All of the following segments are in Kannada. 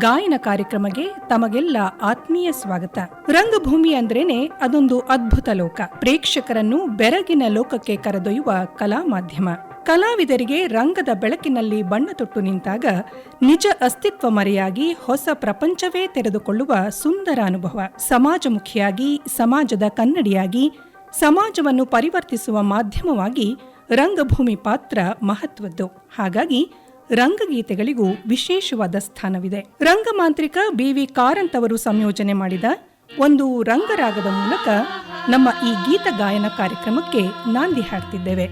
ಗಾಯನ ಕಾರ್ಯಕ್ರಮಕ್ಕೆ ತಮಗೆಲ್ಲ ಆತ್ಮೀಯ ಸ್ವಾಗತ. ರಂಗಭೂಮಿ ಅಂದ್ರೇನೆ ಅದೊಂದು ಅದ್ಭುತ ಲೋಕ. ಪ್ರೇಕ್ಷಕರನ್ನು ಬೆರಗಿನ ಲೋಕಕ್ಕೆ ಕರೆದೊಯ್ಯುವ ಕಲಾ ಮಾಧ್ಯಮ. ಕಲಾವಿದರಿಗೆ ರಂಗದ ಬೆಳಕಿನಲ್ಲಿ ಬಣ್ಣ ತೊಟ್ಟು ನಿಂತಾಗ ನಿಜ ಅಸ್ತಿತ್ವ ಮರೆಯಾಗಿ ಹೊಸ ಪ್ರಪಂಚವೇ ತೆರೆದುಕೊಳ್ಳುವ ಸುಂದರ ಅನುಭವ. ಸಮಾಜಮುಖಿಯಾಗಿ, ಸಮಾಜದ ಕನ್ನಡಿಯಾಗಿ, ಸಮಾಜವನ್ನು ಪರಿವರ್ತಿಸುವ ಮಾಧ್ಯಮವಾಗಿ ರಂಗಭೂಮಿ ಪಾತ್ರ ಮಹತ್ವದ್ದು. ಹಾಗಾಗಿ ರಂಗಗೀತೆಗಳಿಗೂ ವಿಶೇಷವಾದ ಸ್ಥಾನವಿದೆ. ರಂಗಮಾಂತ್ರಿಕ ಬಿ ವಿ ಕಾರಂತ್ ಅವರು ಸಂಯೋಜನೆ ಮಾಡಿದ ಒಂದು ರಂಗರಾಗದ ಮೂಲಕ ನಮ್ಮ ಈ ಗೀತ ಗಾಯನ ಕಾರ್ಯಕ್ರಮಕ್ಕೆ ನಾಂದಿ ಹಾಡ್ತಿದ್ದೇವೆ.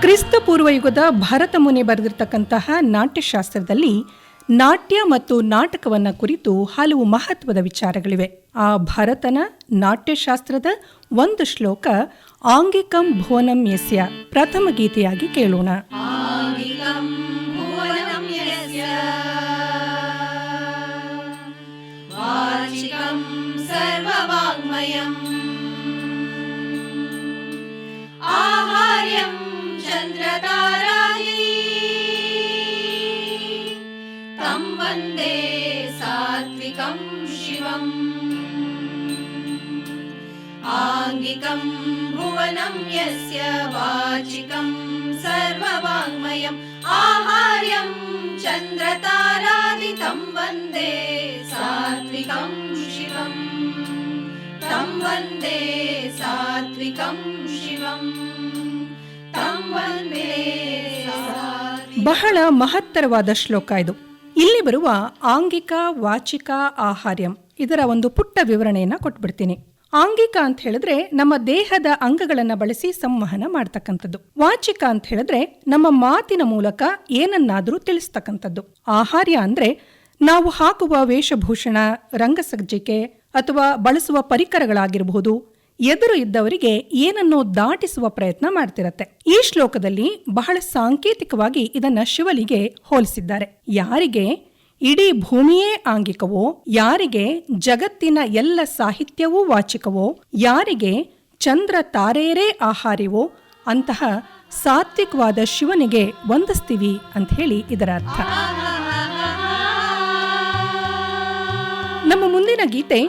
ಕ್ರಿಸ್ತ ಪೂರ್ವ ಯುಗದ ಭರತ ಮುನಿ ಬರೆದಿರ್ತಕ್ಕಂತಹ ನಾಟ್ಯಶಾಸ್ತ್ರದಲ್ಲಿ ನಾಟ್ಯ ಮತ್ತು ನಾಟಕವನ್ನು ಕುರಿತು ಹಲವು ಮಹತ್ವದ ವಿಚಾರಗಳಿವೆ. ಆ ಭರತನ ನಾಟ್ಯಶಾಸ್ತ್ರದ ಒಂದು ಶ್ಲೋಕ ಆಂಗಿಕಂ ಭುವನಂ ಯಸ್ಯ. ಪ್ರಥಮ ಗೀತೆಯಾಗಿ ಕೇಳೋಣ. ಆಹಾರ್ಯಂ ಚಂದ್ರತಾರ आङ्गिकं भुवनं यस्य वाचिकं सर्ववाङ्मयम् आहार्यं चन्द्रतारादितं वन्दे सात्विकं शिवम् तं वन्दे सात्विकं शिवम् तं वन्दे सात्विकं ಬಹಳ ಮಹತ್ತರವಾದ ಶ್ಲೋಕ ಇದು ಇಲ್ಲಿ ಬರುವ ಆಂಗಿಕ ವಾಚಿಕ ಆಹಾರ್ಯಂ ಇದರ ಒಂದು ಪುಟ್ಟ ವಿವರಣೆಯನ್ನ ಕೊಟ್ಬಿಡ್ತೀನಿ ಆಂಗಿಕ ಅಂತ ಹೇಳಿದ್ರೆ ನಮ್ಮ ದೇಹದ ಅಂಗಗಳನ್ನು ಬಳಸಿ ಸಂವಹನ ಮಾಡ್ತಕ್ಕಂಥದ್ದು. ವಾಚಿಕ ಅಂತ ಹೇಳಿದ್ರೆ ನಮ್ಮ ಮಾತಿನ ಮೂಲಕ ಏನನ್ನಾದರೂ ತಿಳಿಸ್ತಕ್ಕಂಥದ್ದು. ಆಹಾರ್ಯ ಅಂದ್ರೆ ನಾವು ಹಾಕುವ ವೇಷಭೂಷಣ, ರಂಗಸಜ್ಜಿಕೆ ಅಥವಾ ಬಳಸುವ ಪರಿಕರಗಳಾಗಿರಬಹುದು, ಎದುರು ಇದ್ದವರಿಗೆ ಏನನ್ನೋ ದಾಟಿಸುವ ಪ್ರಯತ್ನ ಮಾಡ್ತಿರತ್ತೆ. ಈ ಶ್ಲೋಕದಲ್ಲಿ ಬಹಳ ಸಾಂಕೇತಿಕವಾಗಿ ಇದನ್ನ ಶಿವಲಿಗೆ ಹೋಲಿಸಿದ್ದಾರೆ. ಯಾರಿಗೆ? ಇಡೀ ಭೂಮಿಯೇ ಆಂಗಿಕವೋ, ಯಾರಿಗೆ ಜಗತ್ತಿನ ಎಲ್ಲ ಸಾಹಿತ್ಯವೂ ವಾಚಿಕವೋ, ಯಾರಿಗೆ ಚಂದ್ರ ತಾರೇರೇ ಆಹಾರಿವೋ ಅಂತಹ ಸಾತ್ವಿಕವಾದ ಶಿವನಿಗೆ ವಂದಿಸ್ತೀವಿ ಅಂತ ಹೇಳಿ ಇದರ ಅರ್ಥ. ನಮ್ಮ ಮುಂದಿನ ಗೀತೆ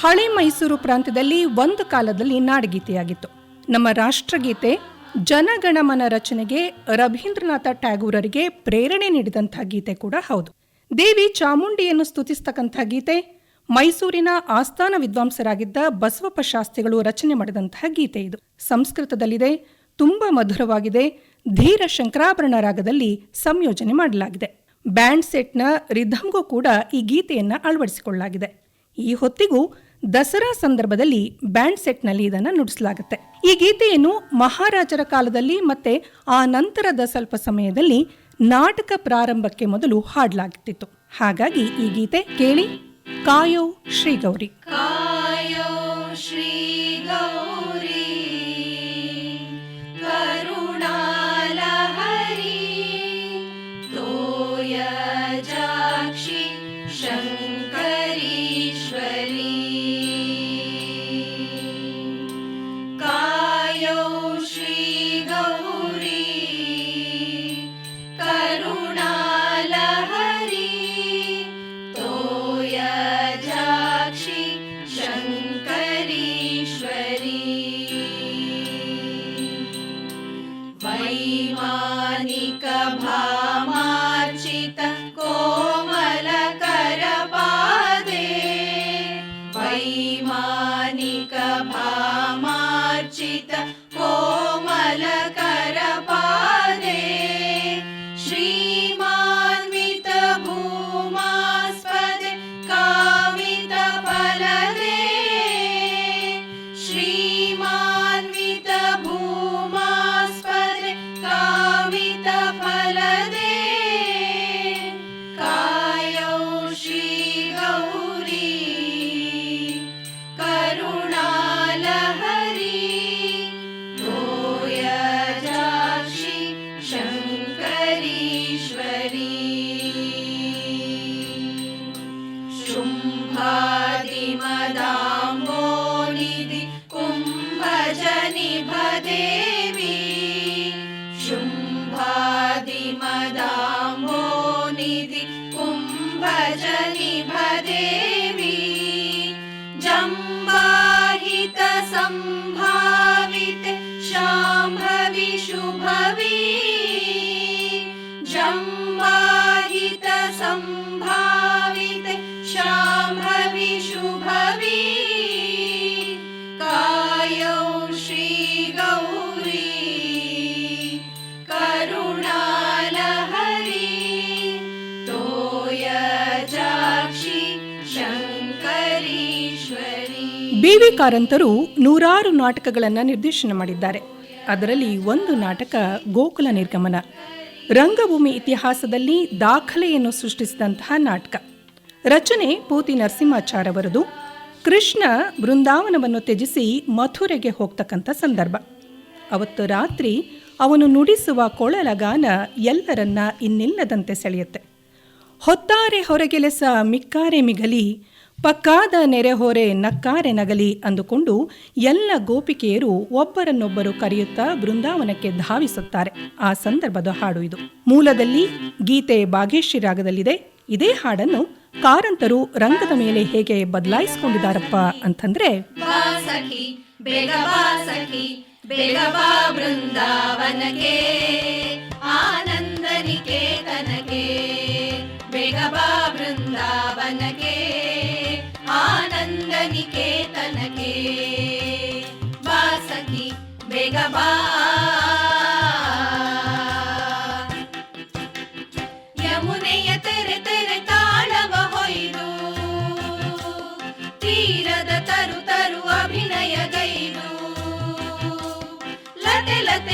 ಹಳೆ ಮೈಸೂರು ಪ್ರಾಂತ್ಯದಲ್ಲಿ ಒಂದು ಕಾಲದಲ್ಲಿ ನಾಡಗೀತೆಯಾಗಿತ್ತು. ನಮ್ಮ ರಾಷ್ಟ್ರಗೀತೆ ಜನಗಣಮನ ರಚನೆಗೆ ರವೀಂದ್ರನಾಥ ಟ್ಯಾಗೂರರಿಗೆ ಪ್ರೇರಣೆ ನೀಡಿದಂಥ ಗೀತೆ ಕೂಡ ಹೌದು. ದೇವಿ ಚಾಮುಂಡಿಯನ್ನು ಸ್ತುತಿಸ್ತಕ್ಕಂಥ ಗೀತೆ, ಮೈಸೂರಿನ ಆಸ್ಥಾನ ವಿದ್ವಾಂಸರಾಗಿದ್ದ ಬಸವಪ್ಪ ಶಾಸ್ತ್ರಿಗಳು ರಚನೆ ಮಾಡಿದಂತಹ ಗೀತೆ ಇದು. ಸಂಸ್ಕೃತದಲ್ಲಿದೆ, ತುಂಬಾ ಮಧುರವಾಗಿದೆ, ಧೀರ ಶಂಕರಾಭರಣ ರಾಗದಲ್ಲಿ ಸಂಯೋಜನೆ ಮಾಡಲಾಗಿದೆ. ಬ್ಯಾಂಡ್ ಸೆಟ್ನ ರಿಧಮ್ಗೂ ಕೂಡ ಈ ಗೀತೆಯನ್ನ ಅಳವಡಿಸಿಕೊಳ್ಳಲಾಗಿದೆ. ಈ ಹೊತ್ತಿಗೂ ದಸರಾ ಸಂದರ್ಭದಲ್ಲಿ ಬ್ಯಾಂಡ್ ಸೆಟ್ನಲ್ಲಿ ಇದನ್ನು ನುಡಿಸಲಾಗುತ್ತೆ. ಈ ಗೀತೆಯನ್ನು ಮಹಾರಾಜರ ಕಾಲದಲ್ಲಿ ಮತ್ತೆ ಆ ನಂತರದ ಸ್ವಲ್ಪ ಸಮಯದಲ್ಲಿ ನಾಟಕ ಪ್ರಾರಂಭಕ್ಕೆ ಮೊದಲು ಹಾಡಲಾಗುತ್ತಿತ್ತು ಹಾಗಾಗಿ ಈ ಗೀತೆ ಕೇಳಿ ಕಾಯೋ ಶ್ರೀಗೌರಿ. ಬಿ ವಿ ಕಾರಂತರು ನೂರಾರು ನಾಟಕಗಳನ್ನು ನಿರ್ದೇಶನ ಮಾಡಿದ್ದಾರೆ. ಅದರಲ್ಲಿ ಒಂದು ನಾಟಕ ಗೋಕುಲ ನಿರ್ಗಮನ. ರಂಗಭೂಮಿ ಇತಿಹಾಸದಲ್ಲಿ ದಾಖಲೆಯನ್ನು ಸೃಷ್ಟಿಸಿದಂತಹ ನಾಟಕ. ರಚನೆ ಪೂತಿ ನರಸಿಂಹಾಚಾರವರದು ಕೃಷ್ಣ ಬೃಂದಾವನವನ್ನು ತ್ಯಜಿಸಿ ಮಥುರೆಗೆ ಹೋಗ್ತಕ್ಕಂಥ ಸಂದರ್ಭ. ಅವತ್ತು ರಾತ್ರಿ ಅವನು ನುಡಿಸುವ ಕೊಳಲಗಾನ ಎಲ್ಲರನ್ನ ಇನ್ನಿಲ್ಲದಂತೆ ಸೆಳೆಯುತ್ತೆ. ಹೊತ್ತಾರೆ ಹೊರಗೆಲೆಸ ಮಿಕ್ಕಾರೆ ಮಿಗಲಿ ಪಕ್ಕಾದ ನೆರೆಹೊರೆ ನಕ್ಕಾರೆ ನಗಲಿ ಅಂದುಕೊಂಡು ಎಲ್ಲ ಗೋಪಿಕೆಯರು ಒಬ್ಬರನ್ನೊಬ್ಬರು ಕರೆಯುತ್ತಾ ಬೃಂದಾವನಕ್ಕೆ ಧಾವಿಸುತ್ತಾರೆ. ಆ ಸಂದರ್ಭದ ಹಾಡು ಇದು. ಮೂಲದಲ್ಲಿ ಗೀತೆ ಬಾಗೇಶಿ ರಾಗದಲ್ಲಿದೆ. ಇದೇ ಹಾಡನ್ನು ಕಾರಂತರು ರಂಗದ ಮೇಲೆ ಹೇಗೆ ಬದಲಾಯಿಸಿಕೊಂಡಿದ್ದಾರಪ್ಪ ಅಂತಂದ್ರೆ ಬೇಗ ಬೃಂದಾವನಕ್ಕೆ.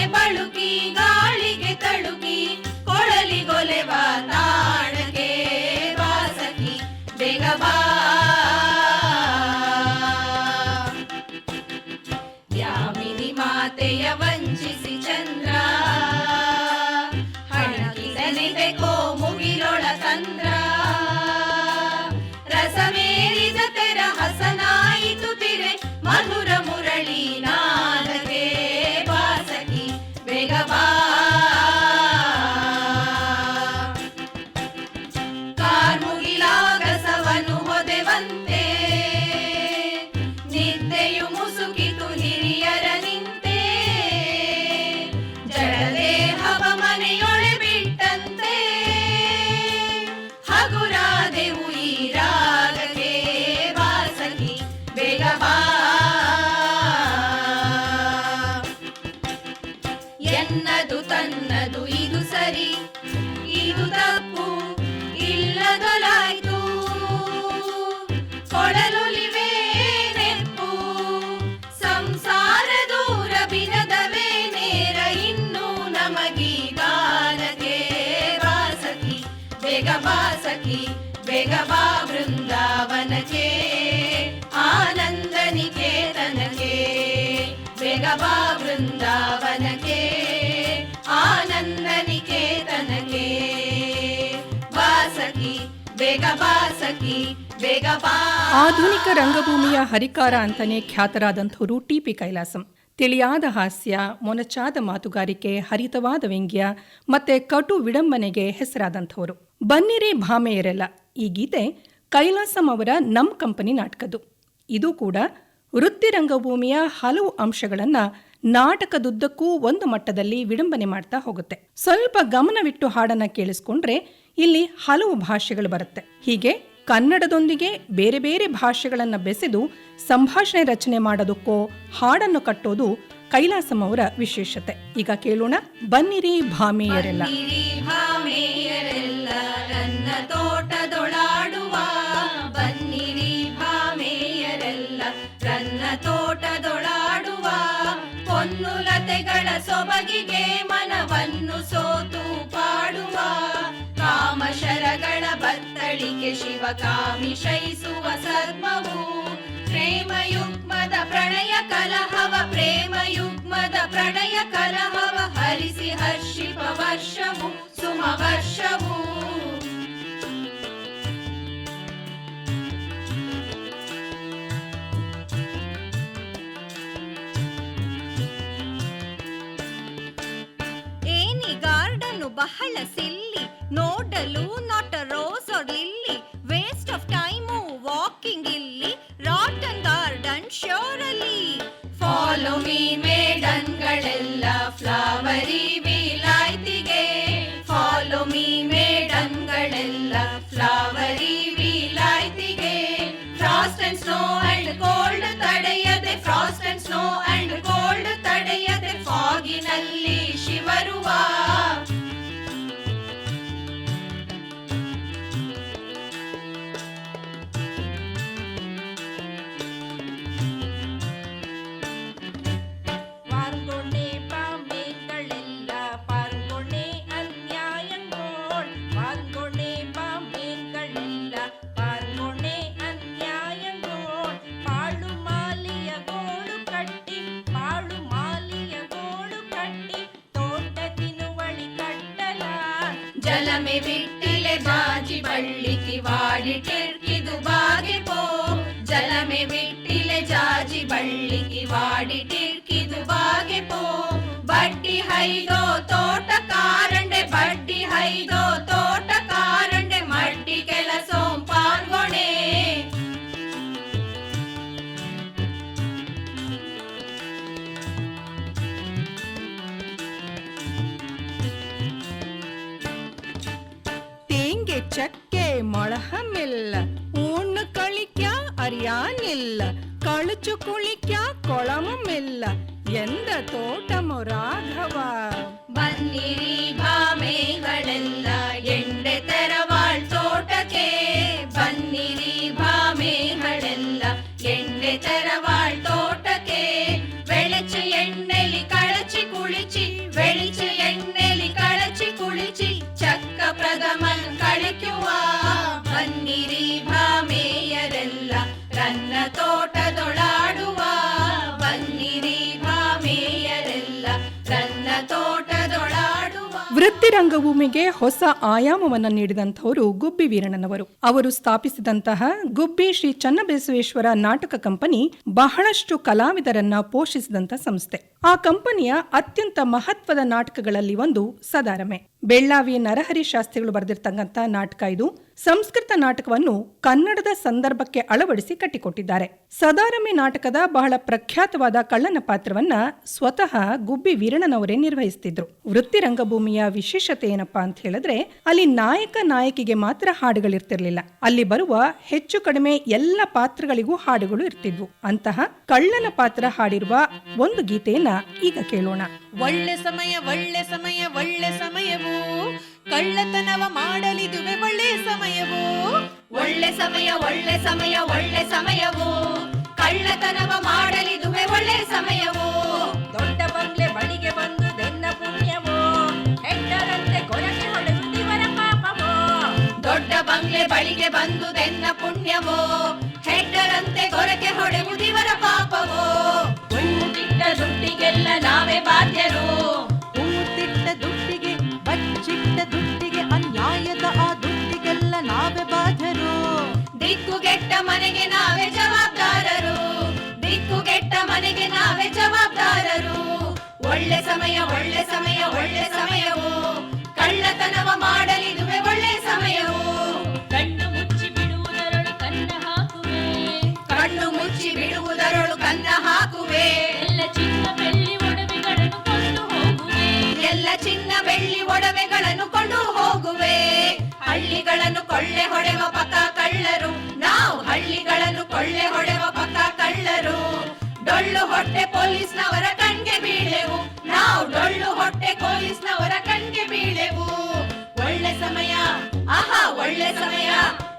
ಬಳುಕಿ ಗಾಳಿಗೆ ತಳುಕಿ ಕೊಳಲಿಗೊಲೆವ ಆಧುನಿಕ ರಂಗಭೂಮಿಯ ಹರಿಕಾರ ಅಂತಾನೆ ಖ್ಯಾತರಾದಂಥವರು ಟಿ ಪಿ ಕೈಲಾಸಂ. ತಿಳಿಯಾದ ಹಾಸ್ಯ, ಮೊನಚಾದ ಮಾತುಗಾರಿಕೆ, ಹರಿತವಾದ ವ್ಯಂಗ್ಯ, ಮತ್ತೆ ಕಟು ವಿಡಂಬನೆಗೆ ಹೆಸರಾದಂಥವರು. ಬನ್ನಿರಿ ಭಾಮೆಯರೆಲ್ಲ. ಈ ಗೀತೆ ಕೈಲಾಸಂ ಅವರ ನಮ್ ಕಂಪನಿ ನಾಟಕದ್ದು. ಇದು ಕೂಡ ವೃತ್ತಿ ರಂಗಭೂಮಿಯ ಹಲವು ಅಂಶಗಳನ್ನ ನಾಟಕದುದ್ದಕ್ಕೂ ಒಂದು ಮಟ್ಟದಲ್ಲಿ ವಿಡಂಬನೆ ಮಾಡ್ತಾ ಹೋಗುತ್ತೆ. ಸ್ವಲ್ಪ ಗಮನವಿಟ್ಟು ಹಾಡನ್ನ ಕೇಳಿಸ್ಕೊಂಡ್ರೆ ಇಲ್ಲಿ ಹಲವು ಭಾಷೆಗಳು ಬರುತ್ತೆ. ಹೀಗೆ ಕನ್ನಡದೊಂದಿಗೆ ಬೇರೆ ಬೇರೆ ಭಾಷೆಗಳನ್ನ ಬೆಸೆದು ಸಂಭಾಷಣೆ ರಚನೆ ಮಾಡೋದಕ್ಕೋ ಹಾಡನ್ನು ಕಟ್ಟೋದು ಕೈಲಾಸಂ ಅವರ ವಿಶೇಷತೆ. ಈಗ ಕೇಳೋಣ, ಬನ್ನಿರಿ ಭಾಮೇಯರೆಲ್ಲ. ಸೊಬಗಿಗೆ ಮನವನ್ನು ಸೋತು ಪಾಡುವ ಕಾಮಶರಗಳ ಬತ್ತಳಿಕೆ ಶಿವ ಕಾಮಿಶೈಸುವ ಪ್ರೇಮ ಪ್ರೇಮಯುಗ್ಮದ ಪ್ರಣಯ ಕಲಹವ, ಪ್ರೇಮಯುಗ್ಮದ ಪ್ರಣಯ ಕಲಹವ, ಹರಿಸಿ ಹರ್ಷಿಪ ವರ್ಷವು, ಸುಮ ವರ್ಷವು. ಬಹಳ ಸಿಲ್ಲಿ. ನೋಡಲು not a rose or lily waste of time walking ಇಲ್ಲಿ. ರಾಟನ್ ಗಾರ್ಡನ್ ಶೋರಲ್ಲಿ ಫಾಲೋ ಮೀ ಮೇಡನ್ಗಳೆಲ್ಲ ಫ್ಲವರಿ ವಿಲಾಯ್ತಿಗೆ ಫಾಲೋ ಮೀ ಮೇಡನ್ಗಳೆಲ್ಲ flowery ವಿಲಾಯ್ತಿಗೆ frost and snow and cold ತಡೆಯದೆ. Frost and snow and cold ತಡೆಯದೆ. ಫಾಗಿನಲ್ಲಿ ಶಿವರುವ. ಜಲಮೆ ಬಿಟ್ಟಿಲೆ ಬಾಜಿ ಬಳ್ಳಿಕಿ ವಾಡಿಟಿರ್ಕಿದು ಬಾಗೆ ಪೋ ಜಲಮೆ ಬಿಟ್ಟಿಲೆ ಜಾಜಿ ಬಳ್ಳಿಕಿ ವಾಡಿಟಿರ್ಕಿದು ಬಾಗೆ ಪೋ ಬಡ್ಡಿ ಹೈದೋ ತೋಟ ಕಾರಂಡೆ ಬಡ್ಡಿ ಹೈದೋ ತೋಟ കളിക്കില്ല ഊണ് കളിക്കാ അറിയാനില്ല കളിച്ചു കുളിക്കാ കുളമുമില്ല എന്ത തോട്ടമൊരാഘവ ബന്നിരി ഭാമേകളെല്ലാം ರಂಗಭೂಮಿಗೆ ಹೊಸ ಆಯಾಮವನ್ನು ನೀಡಿದಂಥವರು ಗುಬ್ಬಿ ವೀರಣ್ಣನವರು. ಅವರು ಸ್ಥಾಪಿಸಿದಂತಹ ಗುಬ್ಬಿ ಶ್ರೀ ಚನ್ನಬಸವೇಶ್ವರ ನಾಟಕ ಕಂಪನಿ ಬಹಳಷ್ಟು ಕಲಾವಿದರನ್ನ ಪೋಷಿಸಿದಂಥ ಸಂಸ್ಥೆ. ಆ ಕಂಪನಿಯ ಅತ್ಯಂತ ಮಹತ್ವದ ನಾಟಕಗಳಲ್ಲಿ ಒಂದು ಸದಾರಮೆ. ಬೆಳ್ಳಾವಿ ನರಹರಿ ಶಾಸ್ತ್ರಿಗಳು ಬರೆದಿರ್ತಕ್ಕಂಥ ನಾಟಕ ಇದು. ಸಂಸ್ಕೃತ ನಾಟಕವನ್ನು ಕನ್ನಡದ ಸಂದರ್ಭಕ್ಕೆ ಅಳವಡಿಸಿ ಕಟ್ಟಿಕೊಟ್ಟಿದ್ದಾರೆ. ಸದಾರಮೆ ನಾಟಕದ ಬಹಳ ಪ್ರಖ್ಯಾತವಾದ ಕಳ್ಳನ ಪಾತ್ರವನ್ನ ಸ್ವತಃ ಗುಬ್ಬಿ ವೀರಣ್ಣನವರೇ ನಿರ್ವಹಿಸುತ್ತಿದ್ರು ವೃತ್ತಿ ರಂಗಭೂಮಿಯ ವಿಶೇಷತೆ ಏನಪ್ಪಾ ಅಂತ ಹೇಳಿದ್ರೆ, ಅಲ್ಲಿ ನಾಯಕ ನಾಯಕಿಗೆ ಮಾತ್ರ ಹಾಡುಗಳಿರ್ತಿರ್ಲಿಲ್ಲ. ಅಲ್ಲಿ ಬರುವ ಹೆಚ್ಚು ಕಡಿಮೆ ಎಲ್ಲ ಪಾತ್ರಗಳಿಗೂ ಹಾಡುಗಳು ಇರ್ತಿದ್ವು. ಅಂತಹ ಕಳ್ಳನ ಪಾತ್ರ ಹಾಡಿರುವ ಒಂದು ಗೀತೆಯನ್ನ ಈಗ ಕೇಳೋಣ. ಒಳ್ಳೆ ಸಮಯ ಒಳ್ಳೆ ಸಮಯ, ಒಳ್ಳೆ ಸಮಯವು. ಕಳ್ಳತನವ ಮಾಡಲಿದುವೆ ಒಳ್ಳೆ ಸಮಯವು. ಒಳ್ಳೆ ಸಮಯ ಒಳ್ಳೆ ಸಮಯ, ಒಳ್ಳೆ ಸಮಯವು. ಕಳ್ಳತನವ ಮಾಡಲಿದುವೆ ಒಳ್ಳೆ ಸಮಯವು. ದೊಡ್ಡ ಬಂಗ್ಲೆ ಬಳಿಗೆ ಬಂದು ದೆನ್ನ ಪುಣ್ಯವೋ. ಹೆಂಡರಂತೆ ಕೊರಗೆ ಹೊಡೆಸುತ್ತಿವರ ಪಾಪವೋ. ದೊಡ್ಡ ಬಂಗ್ಲೆ ಬಳಿಗೆ ಬಂದುದೆನ್ನ ಪುಣ್ಯವೋ. ಹೆಂಡರಂತೆ ಕೊರಗೆ ಹೊಡೆಯುವುದಿವರ ಪಾಪವೋ. ನಾವೇ ಬಾಧ್ಯರು. ಊತಿಟ್ಟ ದುಡ್ಡಿಗೆ ಬಚ್ಚಿಟ್ಟ ದುಡ್ಡಿಗೆ ಅನ್ಯಾಯದ ಆ ದುಡ್ಡಿಗೆಲ್ಲ ನಾವೇ ಬಾಧ್ಯರು. ದಿಕ್ಕುಗೆಟ್ಟ ಮನೆಗೆ ನಾವೇ ಜವಾಬ್ದಾರರು. ದಿಕ್ಕುಗೆಟ್ಟ ಮನೆಗೆ ನಾವೇ ಜವಾಬ್ದಾರರು. ಒಳ್ಳೆ ಸಮಯ ಒಳ್ಳೆ ಸಮಯ ಒಳ್ಳೆ ಸಮಯವು. ಕಳ್ಳತನವ ಮಾಡಲಿದುವೆ ಒಳ್ಳೆ ಸಮಯವು. ಕಣ್ಣು ಮುಚ್ಚಿ ಬಿಡುವುದರಳು ಕನ್ನ ಹಾಕುವೆ. ಕಣ್ಣು ಮುಚ್ಚಿ ಬಿಡುವುದರೊಳು ಕನ್ನ ಹಾಕುವೆ. ಹೊಡೆವ ಪಥ ಕಳ್ಳರು. ನಾವು ಹಳ್ಳಿಗಳನ್ನು ಕೊಳ್ಳೆ ಹೊಡೆವ ಪಥ ಕಳ್ಳರು. ಡೊಳ್ಳು ಹೊಟ್ಟೆ ಪೊಲೀಸ್ನವರ ಕಣ್ಗೆ ಬೀಳೆವು. ನಾವು ಡೊಳ್ಳು ಹೊಟ್ಟೆ ಪೊಲೀಸ್ನವರ ಕಣ್ಗೆ ಬೀಳೆವು. ಒಳ್ಳೆ ಸಮಯ, ಆಹಾ, ಒಳ್ಳೆ ಸಮಯ.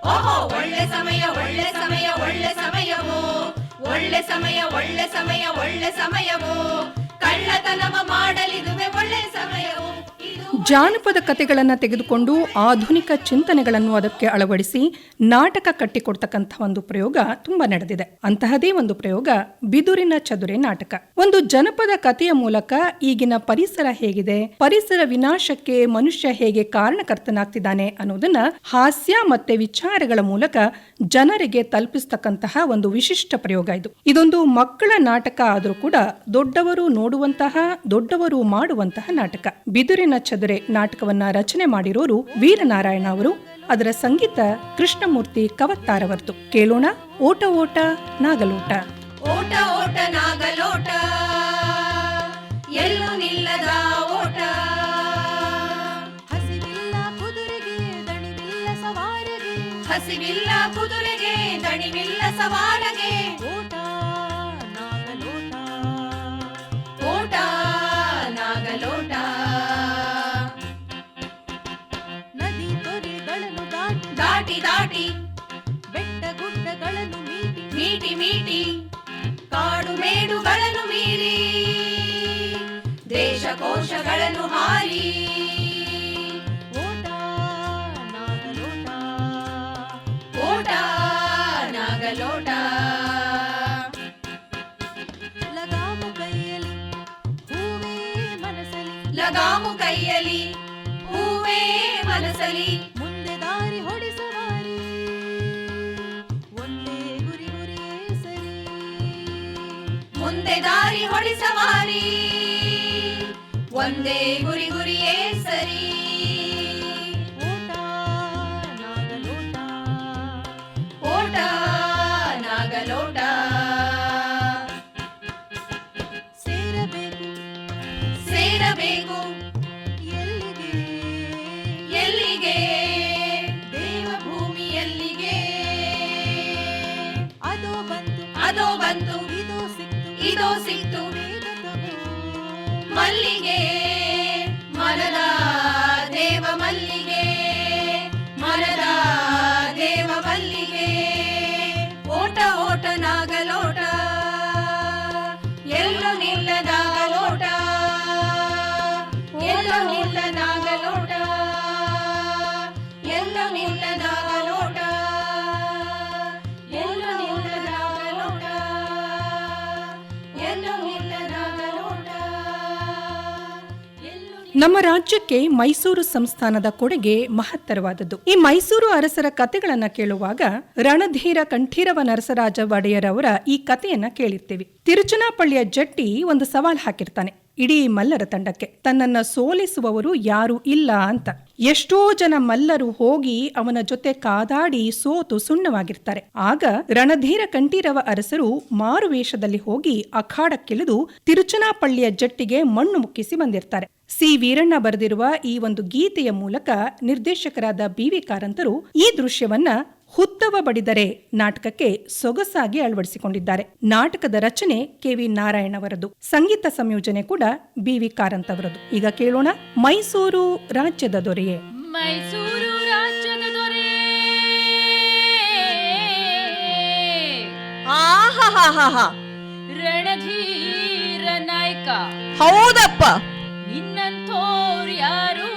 ಓಹೋ, ಒಳ್ಳೆ ಸಮಯ ಒಳ್ಳೆ ಸಮಯ, ಒಳ್ಳೆ ಸಮಯವು. ಒಳ್ಳೆ ಸಮಯ ಒಳ್ಳೆ ಸಮಯ, ಒಳ್ಳೆ ಸಮಯವು. ಕಳ್ಳತನವ ಮಾಡಲಿದುವೆ ಒಳ್ಳೆ ಸಮಯವು. ಜಾನಪದ ಕಥೆಗಳನ್ನು ತೆಗೆದುಕೊಂಡು ಆಧುನಿಕ ಚಿಂತನೆಗಳನ್ನು ಅದಕ್ಕೆ ಅಳವಡಿಸಿ ನಾಟಕ ಕಟ್ಟಿಕೊಡ್ತಕ್ಕಂಥ ಒಂದು ಪ್ರಯೋಗ ತುಂಬಾ ನಡೆದಿದೆ. ಅಂತಹದೇ ಒಂದು ಪ್ರಯೋಗ ಬಿದುರಿನ ಚದುರೆ ನಾಟಕ. ಒಂದು ಜನಪದ ಕಥೆಯ ಮೂಲಕ ಈಗಿನ ಪರಿಸರ ಹೇಗಿದೆ, ಪರಿಸರ ವಿನಾಶಕ್ಕೆ ಮನುಷ್ಯ ಹೇಗೆ ಕಾರಣಕರ್ತನಾಗ್ತಿದ್ದಾನೆ ಅನ್ನೋದನ್ನ ಹಾಸ್ಯ ಮತ್ತೆ ವಿಚಾರಗಳ ಮೂಲಕ ಜನರಿಗೆ ತಲುಪಿಸ್ತಕ್ಕಂತಹ ಒಂದು ವಿಶಿಷ್ಟ ಪ್ರಯೋಗ ಇದು. ಇದೊಂದು ಮಕ್ಕಳ ನಾಟಕ ಆದರೂ ಕೂಡ ದೊಡ್ಡವರು ನೋಡುವಂತಹ, ದೊಡ್ಡವರು ಮಾಡುವಂತಹ ನಾಟಕ. ಬಿದುರಿನ ಚದುರೆ ನಾಟಕವನ್ನ ರಚನೆ ಮಾಡಿರೋರು ವೀರನಾರಾಯಣ ಅವರು. ಅದರ ಸಂಗೀತ ಕೃಷ್ಣಮೂರ್ತಿ ಕವತ್ತಾರವರ್ತು ಕೇಳೋಣ ಓಟ ಓಟ ನಾಗಲೋಟ. ಓಟ ಓಟ ನಾಗಲೋಟ ಎಲ್ಲೂ ನಿಲ್ಲದ ಓಟ. ಹಸಿವಿಲ್ಲ ಕುದುರೆಗೆ ದಣಿವಿಲ್ಲ ಸವಾರಗೆ. ಹಸಿವಿಲ್ಲ ಕುದುರೆಗೆ ದಣಿವಿಲ್ಲ ಸವಾರಗೆ. ಮೀಟಿ ಕಾಡು ಮೇಡುಗಳನ್ನು ಮೀರಿ ದೇಶ ಕೋಶಗಳನ್ನು ಹಾರಿ. वन्दे पुरि ನಮ್ಮ ರಾಜ್ಯಕ್ಕೆ ಮೈಸೂರು ಸಂಸ್ಥಾನದ ಕೊಡುಗೆ ಮಹತ್ತರವಾದದ್ದು. ಈ ಮೈಸೂರು ಅರಸರ ಕಥೆಗಳನ್ನ ಕೇಳುವಾಗ ರಣಧೀರ ಕಂಠೀರವ ನರಸರಾಜ ಒಡೆಯರ್ ಅವರ ಈ ಕಥೆಯನ್ನ ಕೇಳಿರ್ತೀವಿ. ತಿರುಚನಾಪಳ್ಳಿಯ ಜಟ್ಟಿ ಒಂದು ಸವಾಲ್ ಹಾಕಿರ್ತಾನೆ. ಇಡೀ ಮಲ್ಲರ ತಂಡಕ್ಕೆ. ತನ್ನನ್ನ ಸೋಲಿಸುವವರು ಯಾರು ಇಲ್ಲ ಅಂತ. ಎಷ್ಟೋ ಜನ ಮಲ್ಲರು ಹೋಗಿ ಅವನ ಜೊತೆ ಕಾದಾಡಿ ಸೋತು ಸುಣ್ಣವಾಗಿರ್ತಾರೆ. ಆಗ ರಣಧೀರ ಕಂಠೀರವ ಅರಸರು ಮಾರುವೇಷದಲ್ಲಿ ಹೋಗಿ ಅಖಾಡಕ್ಕಿಳಿದು ತಿರುಚನಾಪಳ್ಳಿಯ ಜಟ್ಟಿಗೆ ಮಣ್ಣು ಮುಕ್ಕಿಸಿ ಬಂದಿರ್ತಾರೆ. ಸಿ. ವೀರಣ್ಣ ಬರೆದಿರುವ ಈ ಒಂದು ಗೀತೆಯ ಮೂಲಕ ನಿರ್ದೇಶಕರಾದ ಬಿವಿ ಕಾರಂತರು ಈ ದೃಶ್ಯವನ್ನ ಹುತ್ತವ ಬಡಿದರೆ ನಾಟಕಕ್ಕೆ ಸೊಗಸಾಗಿ ಅಳವಡಿಸಿಕೊಂಡಿದ್ದಾರೆ. ನಾಟಕದ ರಚನೆ ಕೆ ವಿ ನಾರಾಯಣ್ ಅವರದು. ಸಂಗೀತ ಸಂಯೋಜನೆ ಕೂಡ ಬಿ ವಿ ಕಾರಂತ್ ಅವರದು. ಈಗ ಕೇಳೋಣ ಮೈಸೂರು ರಾಜ್ಯದ ದೊರೆಯೇ? ಮೈಸೂರು ರಾಜ್ಯದ ದೊರೆ ರಣಧೀರ ನಾಯಕ. ಹೌದಪ್ಪ. ನಿನ್ನಂಥೋರ್ ಯಾರು?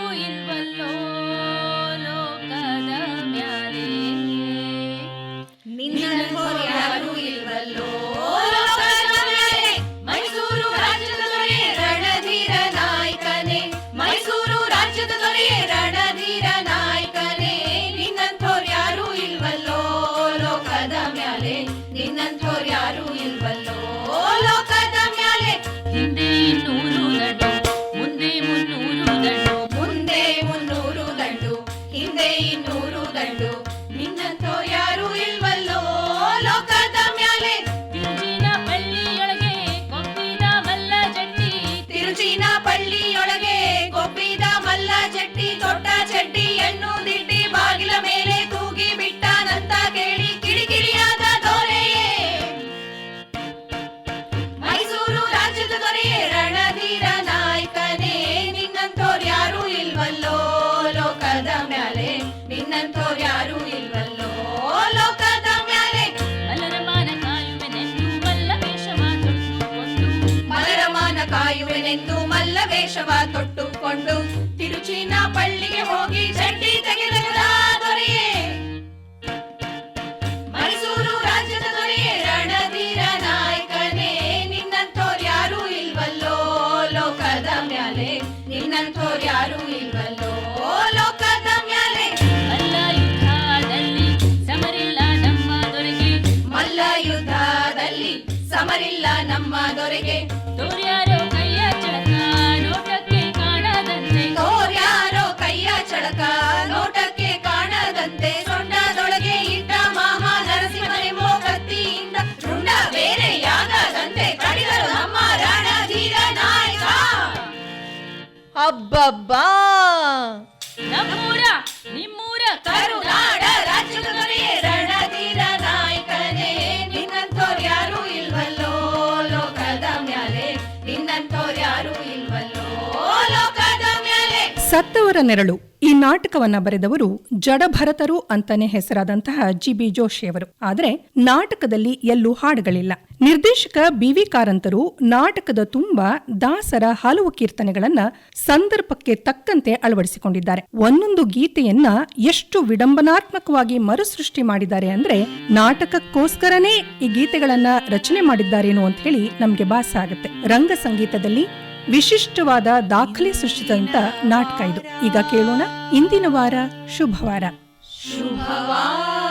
पल्ली होगी झंडी అబ్బబ్బా ಸತ್ತವರ ನೆರಳು. ಈ ನಾಟಕವನ್ನ ಬರೆದವರು ಜಡಭರತರು ಅಂತಾನೆ ಹೆಸರಾದಂತಹ ಜಿ ಬಿ ಜೋಶಿಯವರು. ಆದರೆ ನಾಟಕದಲ್ಲಿ ಎಲ್ಲೂ ಹಾಡುಗಳಿಲ್ಲ. ನಿರ್ದೇಶಕ ಬಿ ವಿ ಕಾರಂತರು ನಾಟಕದ ತುಂಬಾ ದಾಸರ ಹಲವು ಕೀರ್ತನೆಗಳನ್ನ ಸಂದರ್ಭಕ್ಕೆ ತಕ್ಕಂತೆ ಅಳವಡಿಸಿಕೊಂಡಿದ್ದಾರೆ. ಒಂದೊಂದು ಗೀತೆಯನ್ನ ಎಷ್ಟು ವಿಡಂಬನಾತ್ಮಕವಾಗಿ ಮರುಸೃಷ್ಟಿ ಮಾಡಿದ್ದಾರೆ ಅಂದ್ರೆ ನಾಟಕಕ್ಕೋಸ್ಕರನೇ ಈ ಗೀತೆಗಳನ್ನ ರಚನೆ ಮಾಡಿದ್ದಾರೇನೋ ಅಂತ ಹೇಳಿ ನಮ್ಗೆ ಭಾಸ ಆಗುತ್ತೆ. ರಂಗ ಸಂಗೀತದಲ್ಲಿ ವಿಶಿಷ್ಟವಾದ ದಾಖಲೆ ಸೃಷ್ಟಿಸಿದಂತ ನಾಟಕ ಇದು. ಈಗ ಕೇಳೋಣ ಇಂದಿನ ವಾರ ಶುಭವಾರ. ಇಂದಿನ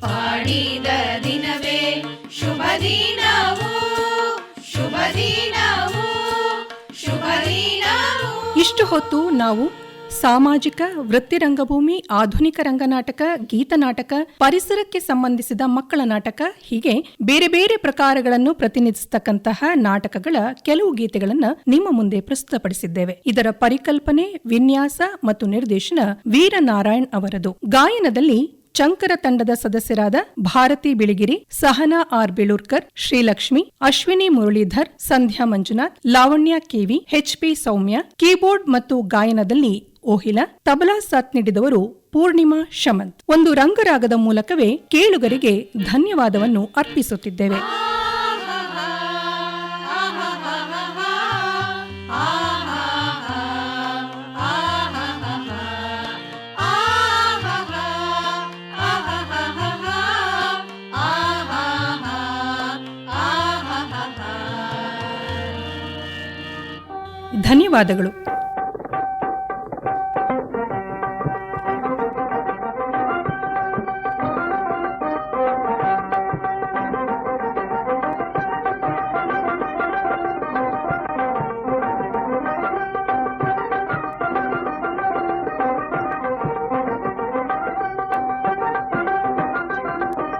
ಪಾಡಿದ ದಿನವೇ ಶುಭ ದಿನವು ಶುಭ ದಿನವು ಶುಭ ದಿನವು. ಇಷ್ಟು ಹೊತ್ತು ನಾವು ಸಾಮಾಜಿಕ ವೃತ್ತಿ ರಂಗಭೂಮಿ ಆಧುನಿಕ ರಂಗನಾಟಕ ಗೀತನಾಟಕ ಪರಿಸರಕ್ಕೆ ಸಂಬಂಧಿಸಿದ ಮಕ್ಕಳ ನಾಟಕ, ಹೀಗೆ ಬೇರೆ ಬೇರೆ ಪ್ರಕಾರಗಳನ್ನು ಪ್ರತಿನಿಧಿಸತಕ್ಕಂತಹ ನಾಟಕಗಳ ಕೆಲವು ಗೀತೆಗಳನ್ನು ನಿಮ್ಮ ಮುಂದೆ ಪ್ರಸ್ತುತಪಡಿಸಿದ್ದೇವೆ. ಇದರ ಪರಿಕಲ್ಪನೆ, ವಿನ್ಯಾಸ ಮತ್ತು ನಿರ್ದೇಶನ ವೀರನಾರಾಯಣ್ ಅವರದು. ಗಾಯನದಲ್ಲಿ ಚಂಕರ ತಂಡದ ಸದಸ್ಯರಾದ Bharati Biligiri, Sahana R Bilurkar Shrilakshmi, Ashwini Muralidhar, Sandhya Manjunath, Lavanya K V H P Soumya, keyboard ಮತ್ತು ಗಾಯನದಲ್ಲಿ ಓಹಿಲ, ತಬಲಾ ಸಾತ್ ನೀಡಿದವರು ಪೂರ್ಣಿಮಾ ಶಮಂತ್. ಒಂದು ರಂಗರಾಗದ ಮೂಲಕವೇ ಕೇಳುಗರಿಗೆ ಧನ್ಯವಾದವನ್ನು ಅರ್ಪಿಸುತ್ತಿದ್ದೇವೆ. ಧನ್ಯವಾದಗಳು.